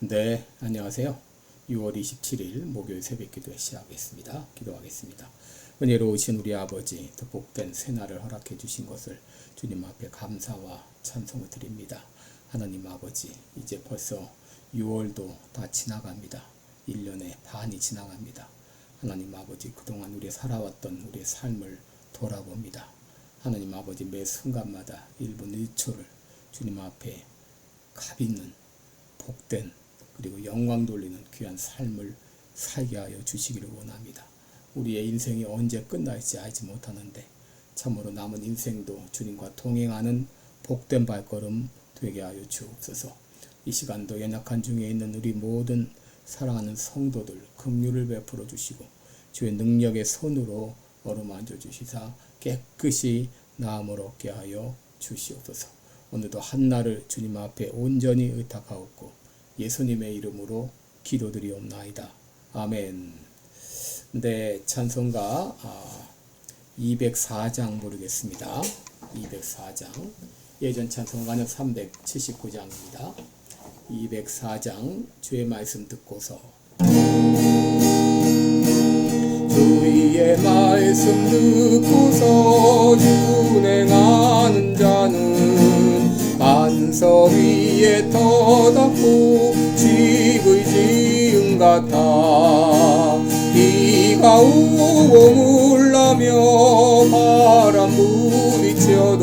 네, 안녕하세요. 6월 27일 목요일 새벽 기도 시작하겠습니다. 기도하겠습니다. 은혜로우신 우리 아버지, 더 복된 새날을 허락해 주신 것을 주님 앞에 감사와 찬송을 드립니다. 하나님 아버지, 이제 벌써 6월도 다 지나갑니다. 1년의 반이 지나갑니다. 하나님 아버지, 그동안 우리 살아왔던 우리의 삶을 돌아봅니다. 하나님 아버지, 매 순간마다 1분 1초를 주님 앞에 값 있는 복된 그리고 영광 돌리는 귀한 삶을 살게 하여 주시기를 원합니다. 우리의 인생이 언제 끝날지 알지 못하는데 참으로 남은 인생도 주님과 동행하는 복된 발걸음 되게 하여 주옵소서. 이 시간도 연약한 중에 있는 우리 모든 사랑하는 성도들 긍휼을 베풀어 주시고 주의 능력의 손으로 어루만져 주시사 깨끗이 나음을 얻게 하여 주시옵소서. 오늘도 한날을 주님 앞에 온전히 의탁하옵고 예수님의 이름으로 기도드리옵나이다. 아멘. 네, 찬송가 아, 204장 부르겠습니다. 204장. 예전 찬송가는 379장입니다. 204장 주의 말씀 듣고서 주의 말씀 듣고서 준행하는 반석 위에 터닫고 집의 지음 같아. 비가 오고 물나며 바람 부딪혀도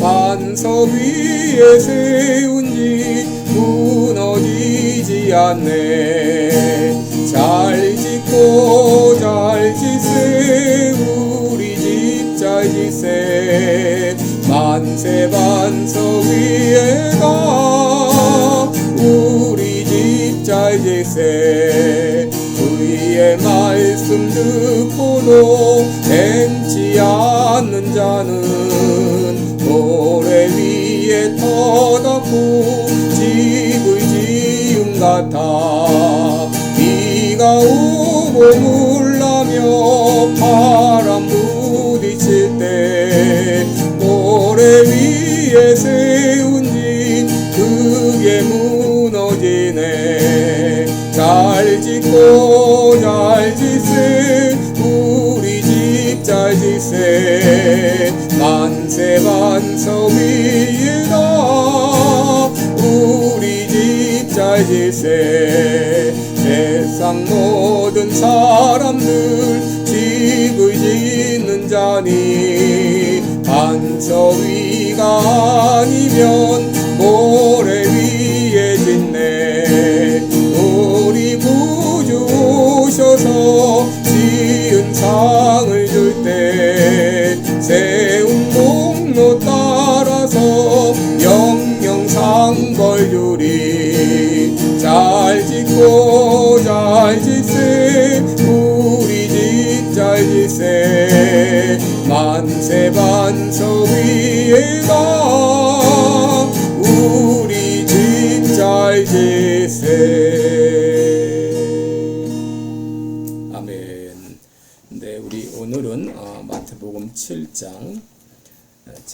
반석 위에 세운 집 무너지지 않네. 잘 짓고 잘 짓세. 우리 집 잘 짓세 만세 반석 위에가. 우리 집잘 짓세. 그의 말씀 듣고도 뱀치 않는 자는 모래 위에 터닫고 집의 지음 같아. 비가 오고 물나며 바람 부딪힐 때 모래 위에 세운 집 그게 무너지네. 잘 짓고 잘 짓세 우리 집 잘 짓세. 만세 반석 위에다 우리 집 잘 짓세 반석 위가 아니면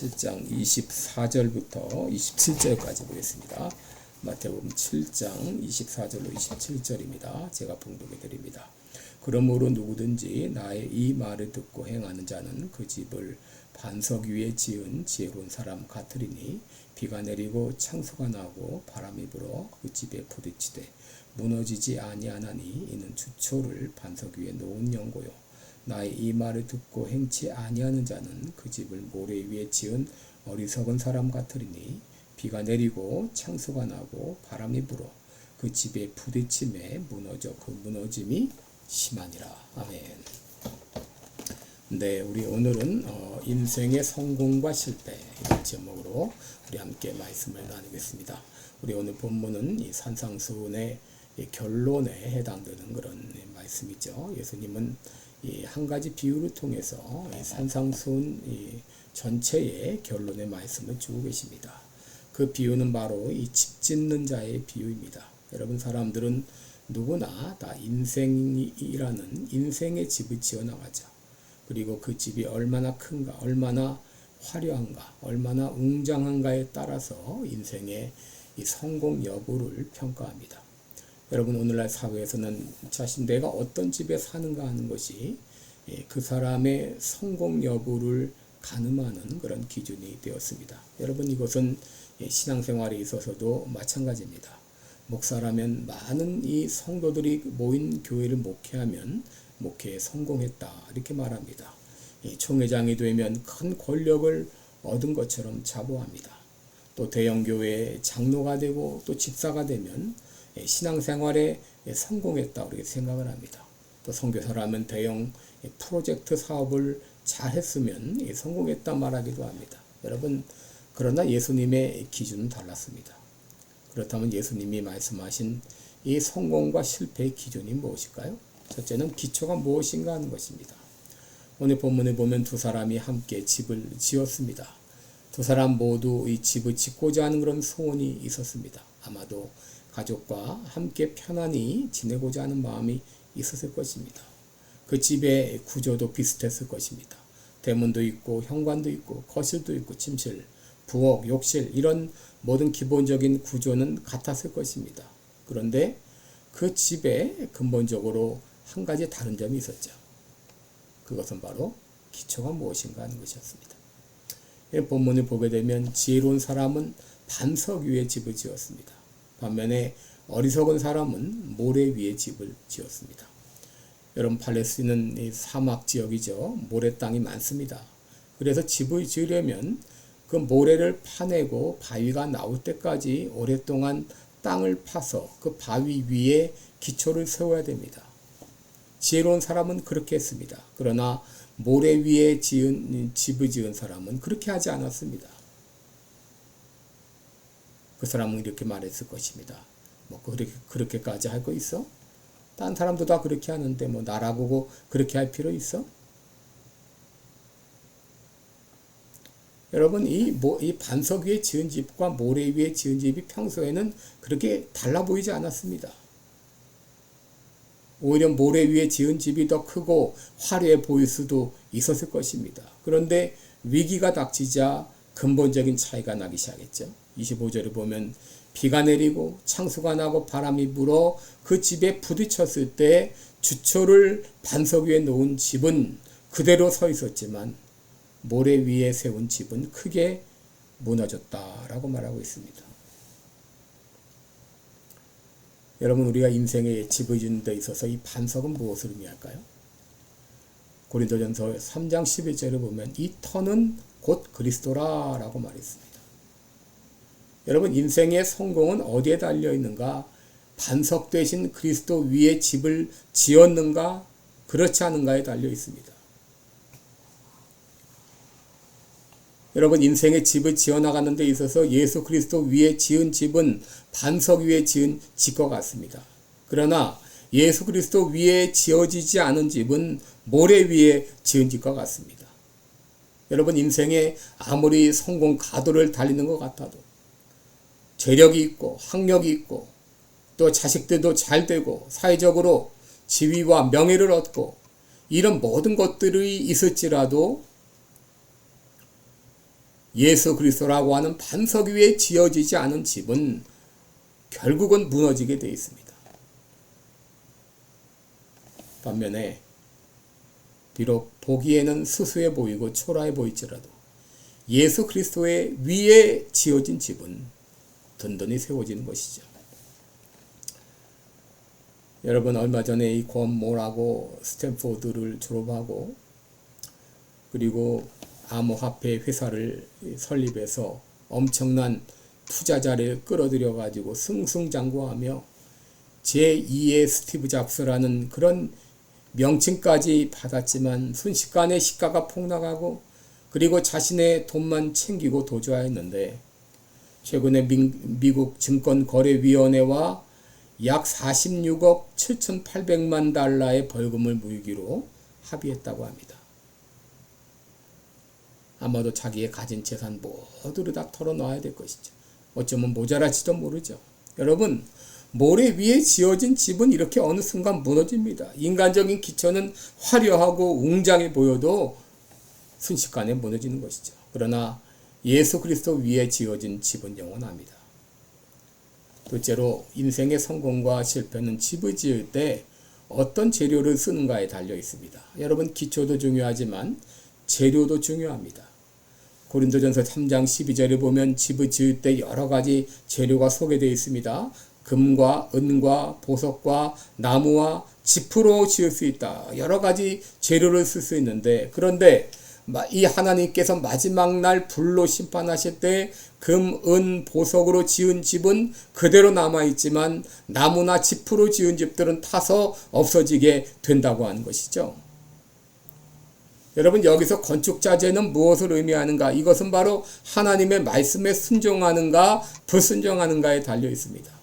7장 24절부터 27절까지 보겠습니다. 마태복음 7장 24절로 27절입니다. 제가 봉독해 드립니다. 그러므로 누구든지 나의 이 말을 듣고 행하는 자는 그 집을 반석 위에 지은 지혜로운 사람 같으리니 비가 내리고 창수가 나고 바람이 불어 그 집에 부딪히되 무너지지 아니하나니 이는 주초를 반석 위에 놓은 연고요 나의 이 말을 듣고 행치 아니하는 자는 그 집을 모래 위에 지은 어리석은 사람 같으리니 비가 내리고 창수가 나고 바람이 불어 그 집에 부딪힘에 무너져 그 무너짐이 심하니라 아멘. 네, 우리 오늘은 어, 인생의 성공과 실패 이런 제목으로 우리 함께 말씀을 나누겠습니다. 우리 오늘 본문은 이 산상수훈의 이 결론에 해당되는 그런 말씀이죠. 예수님은 이 한 가지 비유를 통해서 이 전체의 결론의 말씀을 주고 계십니다. 그 비유는 바로 이 집 짓는 자의 비유입니다. 여러분 사람들은 누구나 다 인생이라는 인생의 집을 지어 나가죠. 그리고 그 집이 얼마나 큰가, 얼마나 화려한가, 얼마나 웅장한가에 따라서 인생의 이 성공 여부를 평가합니다. 여러분 오늘날 사회에서는 자신 내가 어떤 집에 사는가 하는 것이 예, 그 사람의 성공 여부를 가늠하는 그런 기준이 되었습니다. 여러분 이것은 예, 신앙생활에 있어서도 마찬가지입니다. 목사라면 많은 이 성도들이 모인 교회를 목회하면 목회에 성공했다 이렇게 말합니다. 총회장이 되면 큰 권력을 얻은 것처럼 자부합니다. 또 대형 교회 장로가 되고 또 집사가 되면 신앙생활에 성공했다 이렇게 생각을 합니다. 또 선교사라면 대형 프로젝트 사업을 잘했으면 성공했다 말하기도 합니다. 여러분 그러나 예수님의 기준은 달랐습니다. 그렇다면 예수님이 말씀하신 이 성공과 실패의 기준이 무엇일까요? 첫째는 기초가 무엇인가 하는 것입니다. 오늘 본문에 보면 두 사람이 함께 집을 지었습니다. 두 사람 모두 이 집을 짓고자 하는 그런 소원이 있었습니다. 아마도 가족과 함께 편안히 지내고자 하는 마음이 있었을 것입니다. 그 집의 구조도 비슷했을 것입니다. 대문도 있고 현관도 있고 거실도 있고 침실, 부엌, 욕실 이런 모든 기본적인 구조는 같았을 것입니다. 그런데 그 집에 근본적으로 한 가지 다른 점이 있었죠. 그것은 바로 기초가 무엇인가 하는 것이었습니다. 본문을 보게 되면 지혜로운 사람은 반석 위에 집을 지었습니다. 반면에 어리석은 사람은 모래 위에 집을 지었습니다. 여러분 팔레스틴은 사막 지역이죠. 모래 땅이 많습니다. 그래서 집을 지으려면 그 모래를 파내고 바위가 나올 때까지 오랫동안 땅을 파서 그 바위 위에 기초를 세워야 됩니다. 지혜로운 사람은 그렇게 했습니다. 그러나 모래 위에 지은 집을 지은 사람은 그렇게 하지 않았습니다. 그 사람은 이렇게 말했을 것입니다. 뭐 그렇게 그렇게까지 할 거 있어? 딴 사람도 다 그렇게 하는데 뭐 나라고 그렇게 할 필요 있어? 여러분 이, 뭐, 이 반석 위에 지은 집과 모래 위에 지은 집이 평소에는 그렇게 달라 보이지 않았습니다. 오히려 모래 위에 지은 집이 더 크고 화려해 보일 수도 있었을 것입니다. 그런데 위기가 닥치자 근본적인 차이가 나기 시작했죠. 25절을 보면 비가 내리고 창수가 나고 바람이 불어 그 집에 부딪혔을 때 주초를 반석 위에 놓은 집은 그대로 서 있었지만 모래 위에 세운 집은 크게 무너졌다라고 말하고 있습니다. 여러분 우리가 인생에 집을 짓는 데 있어서 이 반석은 무엇을 의미할까요? 고린도전서 3장 11절을 보면 이 터는 곧 그리스도라라고 말했습니다. 여러분 인생의 성공은 어디에 달려 있는가? 반석 대신 그리스도 위에 집을 지었는가? 그렇지 않은가에 달려 있습니다. 여러분 인생의 집을 지어 나가는 데 있어서 예수 그리스도 위에 지은 집은 반석 위에 지은 집과 같습니다. 그러나 예수 그리스도 위에 지어지지 않은 집은 모래 위에 지은 집과 같습니다. 여러분 인생에 아무리 성공 가도를 달리는 것 같아도 재력이 있고 학력이 있고 또 자식들도 잘 되고 사회적으로 지위와 명예를 얻고 이런 모든 것들이 있을지라도 예수 그리스도라고 하는 반석 위에 지어지지 않은 집은 결국은 무너지게 되어 있습니다. 반면에 비록 보기에는 수수해 보이고 초라해 보일지라도 예수 그리스도의 위에 지어진 집은 든든히 세워지는 것이죠. 여러분 얼마 전에 이 권모라고 스탠포드를 졸업하고 그리고 암호화폐 회사를 설립해서 엄청난 투자자를 끌어들여 가지고 승승장구하며 제2의 스티브 잡스라는 그런 명칭까지 받았지만 순식간에 시가가 폭락하고 그리고 자신의 돈만 챙기고 도주하였는데 최근에 미, 국 증권거래위원회와 약 46억 7,800만 달러의 벌금을 물기로 합의했다고 합니다. 아마도 자기의 가진 재산 모두를 다 털어놔야 될 것이죠. 어쩌면 모자랄지도 모르죠. 여러분, 모래 위에 지어진 집은 이렇게 어느 순간 무너집니다. 인간적인 기초는 화려하고 웅장해 보여도 순식간에 무너지는 것이죠. 그러나 예수 그리스도 위에 지어진 집은 영원합니다. 둘째로 인생의 성공과 실패는 집을 지을 때 어떤 재료를 쓰는가에 달려 있습니다. 여러분 기초도 중요하지만 재료도 중요합니다. 고린도전서 3장 12절에 보면 집을 지을 때 여러 가지 재료가 소개되어 있습니다. 금과 은과 보석과 나무와 지프로 지을 수 있다. 여러 가지 재료를 쓸 수 있는데 그런데 이 하나님께서 마지막 날 불로 심판하실 때 금, 은, 보석으로 지은 집은 그대로 남아 있지만 나무나 지프로 지은 집들은 타서 없어지게 된다고 하는 것이죠. 여러분 여기서 건축자재는 무엇을 의미하는가? 이것은 바로 하나님의 말씀에 순종하는가 불순종하는가에 달려 있습니다.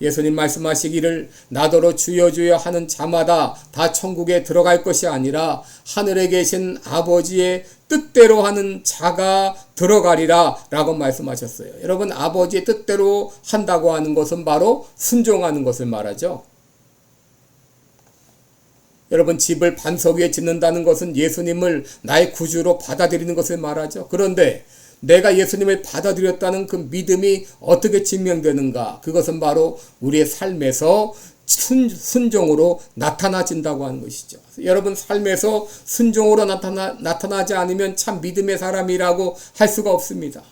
예수님 말씀하시기를 나더러 주여 주여 하는 자마다 다 천국에 들어갈 것이 아니라 하늘에 계신 아버지의 뜻대로 하는 자가 들어가리라 라고 말씀하셨어요. 여러분 아버지의 뜻대로 한다고 하는 것은 바로 순종하는 것을 말하죠. 여러분 집을 반석 위에 짓는다는 것은 예수님을 나의 구주로 받아들이는 것을 말하죠. 그런데 내가 예수님을 받아들였다는 그 믿음이 어떻게 증명되는가? 그것은 바로 우리의 삶에서 순, 순종으로 나타나진다고 하는 것이죠. 여러분 삶에서 순종으로 나타나, 나타나지 않으면 참 믿음의 사람이라고 할 수가 없습니다.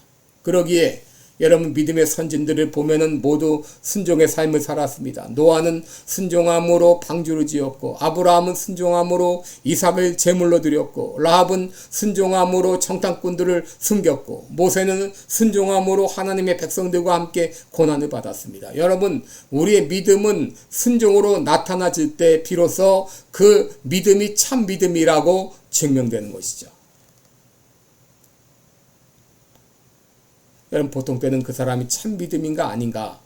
그러기에 여러분 믿음의 선진들을 보면은 모두 순종의 삶을 살았습니다. 노아는 순종함으로 방주를 지었고 아브라함은 순종함으로 이삭을 제물로 드렸고 라합은 순종함으로 청탄꾼들을 숨겼고 모세는 순종함으로 하나님의 백성들과 함께 고난을 받았습니다. 여러분 우리의 믿음은 순종으로 나타나질 때 비로소 그 믿음이 참 믿음이라고 증명되는 것이죠. 여러분 보통 때는 그 사람이 참 믿음인가 아닌가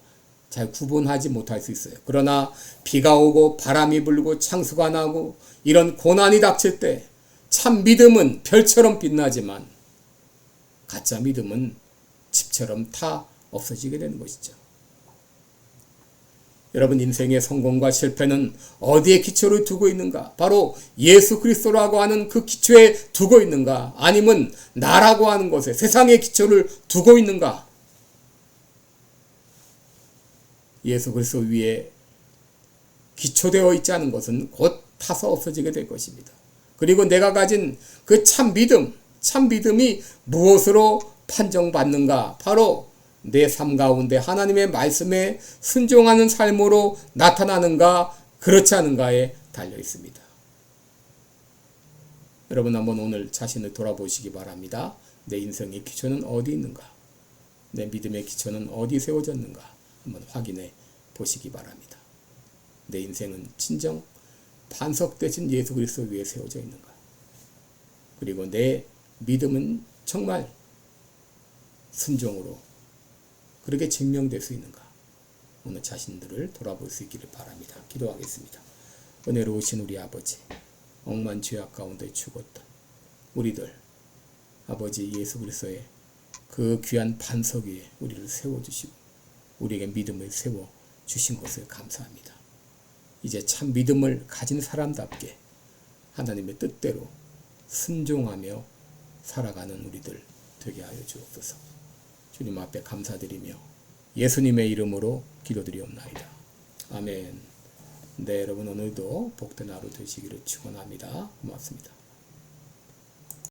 잘 구분하지 못할 수 있어요. 그러나 비가 오고 바람이 불고 창수가 나고 이런 고난이 닥칠 때 참 믿음은 별처럼 빛나지만 가짜 믿음은 집처럼 타 없어지게 되는 것이죠. 여러분 인생의 성공과 실패는 어디에 기초를 두고 있는가? 바로 예수 그리스도라고 하는 그 기초에 두고 있는가? 아니면 나라고 하는 것에 세상의 기초를 두고 있는가? 예수 그리스도 위에 기초되어 있지 않은 것은 곧 타서 없어지게 될 것입니다. 그리고 내가 가진 그 참 믿음, 참 믿음이 무엇으로 판정받는가? 바로 내 삶 가운데 하나님의 말씀에 순종하는 삶으로 나타나는가 그렇지 않은가에 달려 있습니다. 여러분 한번 오늘 자신을 돌아보시기 바랍니다. 내 인생의 기초는 어디 있는가? 내 믿음의 기초는 어디 세워졌는가? 한번 확인해 보시기 바랍니다. 내 인생은 진정 반석 대신 예수 그리스도 위에 세워져 있는가? 그리고 내 믿음은 정말 순종으로 그렇게 증명될 수 있는가? 오늘 자신들을 돌아볼 수 있기를 바랍니다. 기도하겠습니다. 은혜로우신 우리 아버지, 억만 죄악 가운데 죽었던 우리들, 아버지 예수 그리스도의 그 귀한 반석 위에 우리를 세워주시고 우리에게 믿음을 세워 주신 것을 감사합니다. 이제 참 믿음을 가진 사람답게 하나님의 뜻대로 순종하며 살아가는 우리들 되게 하여 주옵소서. 주님 앞에 감사드리며 예수님의 이름으로 기도드리옵나이다. 아멘. 네, 여러분 오늘도 복된 하루 되시기를 축원합니다. 고맙습니다.